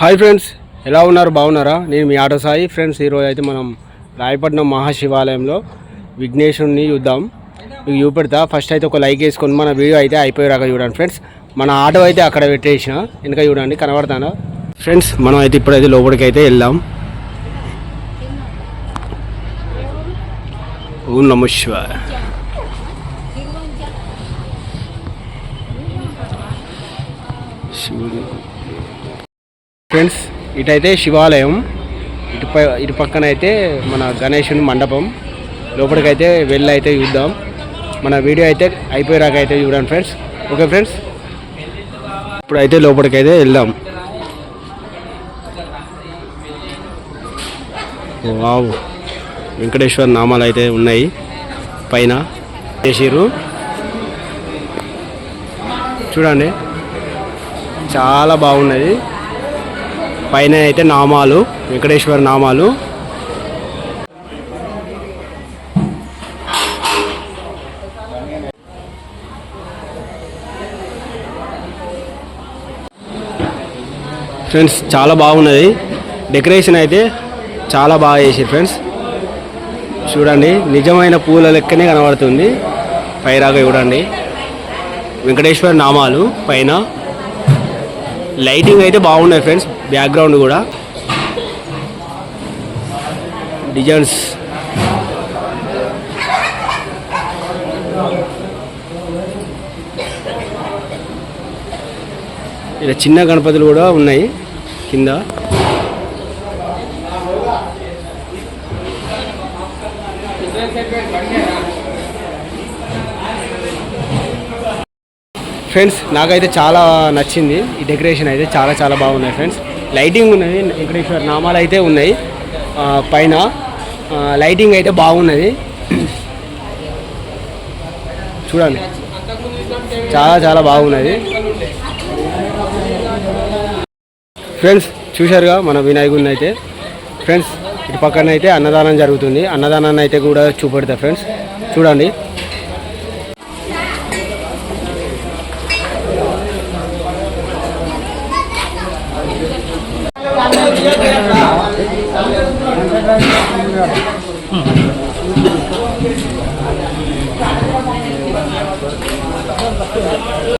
Hi friends ఎలా ఉన్నారు? బాగున్నారా? నేను మీ ఆటో సాయి ఫ్రెండ్స్ ఈరోజు అయితే మనం రాయపట్నం మహాశివాలయంలో విఘ్నేశ్వరుని చూద్దాం. మీకు చూపెడతా. ఫస్ట్ అయితే ఒక లైక్ వేసుకొని మన వీడియో అయితే అయిపోయాక చూడండి ఫ్రెండ్స్ మన ఆటో అయితే అక్కడ పెట్టేసిన. వెనక చూడండి కనబడతానా? ఫ్రెండ్స్ మనం అయితే ఇప్పుడైతే లోపలికి అయితే వెళ్దాం. ఓం నమ శివాయ. శివుడు. ఫ్రెండ్స్ ఇటైతే శివాలయం. ఇటు ఇటు పక్కన అయితే మన గణేశుని మండపం. లోపలికైతే వెళ్ళి అయితే చూద్దాం. మన వీడియో అయితే అయిపోయాక అయితే చూడండి ఫ్రెండ్స్ ఓకే ఫ్రెండ్స్ ఇప్పుడు అయితే లోపలికైతే వెళ్దాం. వావ్ వెంకటేశ్వర నామాలు అయితే ఉన్నాయి. పైన చేసిరు చూడండి. చాలా బాగున్నది. పైన అయితే నామాలు వెంకటేశ్వర నామాలు. ఫ్రెండ్స్ చాలా బాగున్నది. డెకరేషన్ అయితే చాలా బాగా చేసారు ఫ్రెండ్స్. చూడండి నిజమైన పూల లెక్కనే కనబడుతుంది. పైరాగా చూడండి. వెంకటేశ్వర నామాలు పైన. లైటింగ్ అయితే బాగున్నాయి ఫ్రెండ్స్ బ్యాక్గ్రౌండ్ కూడా. డిజైన్స్ ఇలా చిన్న గణపతులు కూడా ఉన్నాయి కింద. ఫ్రెండ్స్ నాకైతే చాలా నచ్చింది. ఈ డెకరేషన్ అయితే చాలా చాలా బాగున్నాయి ఫ్రెండ్స్. లైటింగ్ ఉన్నది వెంకటేశ్వర నామాలు అయితే ఉన్నాయి. పైన లైటింగ్ అయితే బాగున్నది. చూడండి. చాలా చాలా బాగున్నది. ఫ్రెండ్స్ చూశారుగా మన వినాయకుడిని అయితే. ఫ్రెండ్స్ ఇటు పక్కన అయితే అన్నదానం జరుగుతుంది. అన్నదానాన్ని అయితే కూడా చూపెడతా ఫ్రెండ్స్. చూడండి.